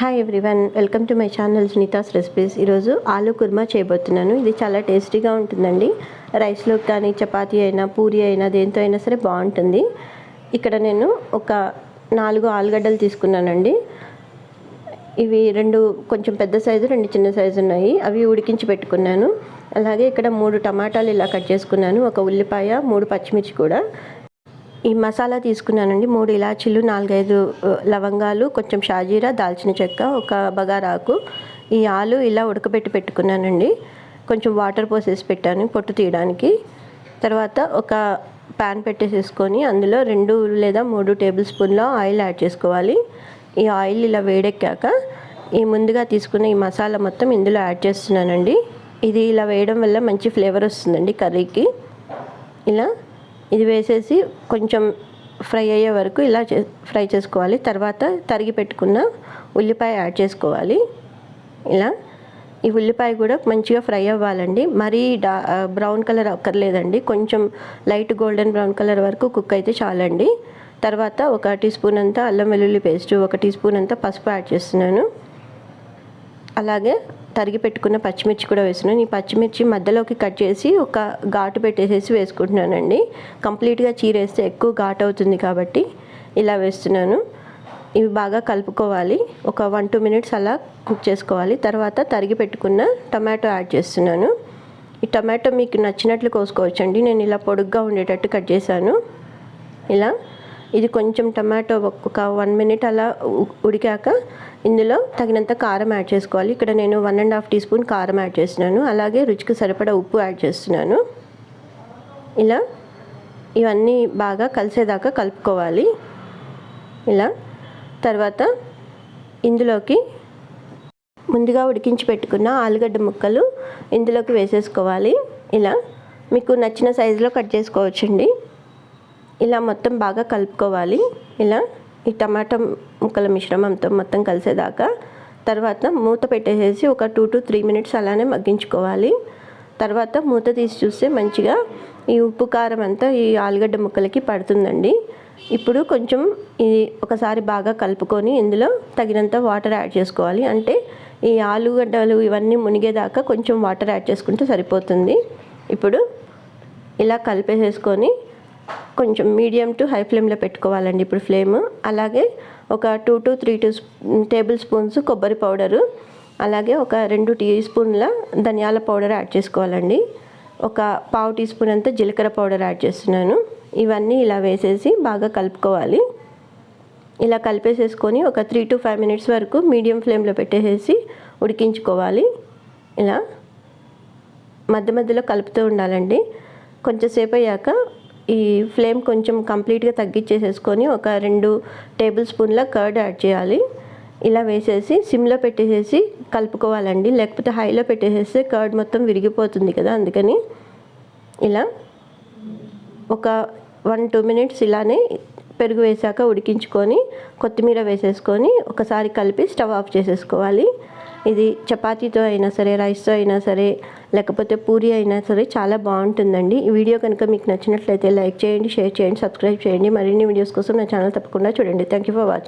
Hi everyone welcome to my channel Sunitha's recipes ఈరోజు ఆలు కుర్మా చేయబోతున్నాను. ఇది చాలా టేస్టీగా ఉంటుందండి. రైస్లో కానీ చపాతీ అయినా పూరి అయినా దేంతో అయినా సరే బాగుంటుంది. ఇక్కడ నేను ఒక నాలుగు ఆలుగడ్డలు తీసుకున్నానండి. ఇవి రెండు కొంచెం పెద్ద సైజు రెండు చిన్న సైజు ఉన్నాయి. అవి ఉడికించి పెట్టుకున్నాను. అలాగే ఇక్కడ మూడు టమాటాలు ఇలా కట్ చేసుకున్నాను. ఒక ఉల్లిపాయ మూడు పచ్చిమిర్చి కూడా. ఈ మసాలా తీసుకున్నానండి. మూడు ఇలాచీలు నాలుగైదు లవంగాలు కొంచెం షాజీరా దాల్చిన చెక్క ఒక బగారాకు. ఈ ఆలు ఇలా ఉడకబెట్టి పెట్టుకున్నానండి. కొంచెం వాటర్ పోసేసి పెట్టాను పొట్టు తీయడానికి. తర్వాత ఒక ప్యాన్ పెట్టేసేసుకొని అందులో రెండు లేదా మూడు టేబుల్ స్పూన్ల ఆయిల్ యాడ్ చేసుకోవాలి. ఈ ఆయిల్ ఇలా వేడెక్కాక ఈ ముందుగా తీసుకున్న ఈ మసాలా మొత్తం ఇందులో యాడ్ చేస్తున్నానండి. ఇది ఇలా వేయడం వల్ల మంచి ఫ్లేవర్ వస్తుందండి కర్రీకి. ఇలా ఇది వేసేసి కొంచెం ఫ్రై అయ్యే వరకు ఇలా చే ఫ్రై చేసుకోవాలి. తర్వాత తరిగి పెట్టుకున్న ఉల్లిపాయ యాడ్ చేసుకోవాలి. ఇలా ఈ ఉల్లిపాయ కూడా మంచిగా ఫ్రై అవ్వాలండి. మరీ డా బ్రౌన్ కలర్ అక్కర్లేదండి. కొంచెం లైట్ గోల్డెన్ బ్రౌన్ కలర్ వరకు కుక్ అయితే చాలండి. తర్వాత ఒక టీ స్పూన్ అంతా అల్లం వెల్లుల్లి పేస్ట్ ఒక టీ స్పూన్ అంతా పసుపు యాడ్ చేస్తున్నాను. అలాగే తరిగి పెట్టుకున్న పచ్చిమిర్చి కూడా వేస్తున్నాను. ఈ పచ్చిమిర్చి మధ్యలోకి కట్ చేసి ఒక ఘాటు పెట్టేసేసి వేసుకుంటున్నానండి. కంప్లీట్గా చీరేస్తే ఎక్కువ ఘాటు అవుతుంది కాబట్టి ఇలా వేస్తున్నాను. ఇవి బాగా కలుపుకోవాలి. ఒక వన్ టూ మినిట్స్ అలా కుక్ చేసుకోవాలి. తర్వాత తరిగి పెట్టుకున్న టమాటో యాడ్ చేస్తున్నాను. ఈ టమాటో మీకు నచ్చినట్లు కోసుకోవచ్చండి. నేను ఇలా పొడుగ్గా ఉండేటట్టు కట్ చేశాను. ఇలా ఇది కొంచెం టమాటో ఒక వన్ మినిట్ అలా ఉడికాక ఇందులో తగినంత కారం యాడ్ చేసుకోవాలి. ఇక్కడ నేను one and half teaspoon కారం యాడ్ చేస్తున్నాను. అలాగే రుచికి సరిపడా ఉప్పు యాడ్ చేస్తున్నాను. ఇలా ఇవన్నీ బాగా కలిసేదాకా కలుపుకోవాలి. ఇలా తర్వాత ఇందులోకి ముందుగా ఉడికించి పెట్టుకున్న ఆలుగడ్డ ముక్కలు ఇందులోకి వేసేసుకోవాలి. ఇలా మీకు నచ్చిన సైజులో కట్ చేసుకోవచ్చండి. ఇలా మొత్తం బాగా కలుపుకోవాలి. ఇలా ఈ టమాటా ముక్కల మిశ్రమంతో మొత్తం కలిసేదాకా తర్వాత మూత పెట్టేసేసి ఒక టూ టు త్రీ మినిట్స్ అలానే మగ్గించుకోవాలి. తర్వాత మూత తీసి చూస్తే మంచిగా ఈ ఉప్పు కారం అంతా ఈ ఆలుగడ్డ ముక్కలకి పడుతుందండి. ఇప్పుడు కొంచెం ఇది ఒకసారి బాగా కలుపుకొని ఇందులో తగినంత వాటర్ యాడ్ చేసుకోవాలి. అంటే ఈ ఆలుగడ్డలు ఇవన్నీ మునిగేదాకా కొంచెం వాటర్ యాడ్ చేసుకుంటే సరిపోతుంది. ఇప్పుడు ఇలా కలిపేసేసుకొని కొంచెం మీడియం టు హై ఫ్లేమ్లో పెట్టుకోవాలండి ఇప్పుడు ఫ్లేమ్. అలాగే ఒక two to three two tablespoons కొబ్బరి పౌడరు. అలాగే ఒక రెండు టీ స్పూన్ల ధనియాల పౌడర్ యాడ్ చేసుకోవాలండి. ఒక పావు టీ స్పూన్ అంతా జీలకర్ర పౌడర్ యాడ్ చేస్తున్నాను. ఇవన్నీ ఇలా వేసేసి బాగా కలుపుకోవాలి. ఇలా కలిపేసేసుకొని ఒక త్రీ టు ఫైవ్ మినిట్స్ వరకు మీడియం ఫ్లేమ్లో పెట్టేసేసి ఉడికించుకోవాలి. ఇలా మధ్య మధ్యలో కలుపుతూ ఉండాలండి. కొంచెంసేపు అయ్యాక ఈ ఫ్లేమ్ కొంచెం కంప్లీట్గా తగ్గించేసేసుకొని ఒక రెండు టేబుల్ స్పూన్ల కర్డ్ యాడ్ చేయాలి. ఇలా వేసేసి సిమ్లో పెట్టేసేసి కలుపుకోవాలండి. లేకపోతే హైలో పెట్టేసేస్తే కర్డ్ మొత్తం విరిగిపోతుంది కదా అందుకని. ఇలా ఒక వన్ టూ మినిట్స్ ఇలానే పెరుగు వేసాక ఉడికించుకొని కొత్తిమీర వేసేసుకొని ఒకసారి కలిపి స్టవ్ ఆఫ్ చేసేసుకోవాలి. ఇది చపాతీతో అయినా సరే రైస్తో అయినా సరే లేకపోతే పూరి అయినా సరే చాలా బాగుంటుందండి. ఈ వీడియో కనుక మీకు నచ్చినట్లయితే లైక్ చేయండి షేర్ చేయండి సబ్స్క్రైబ్ చేయండి. మరిన్ని వీడియోస్ కోసం నా ఛానల్ తప్పకుండా చూడండి. Thank you for watching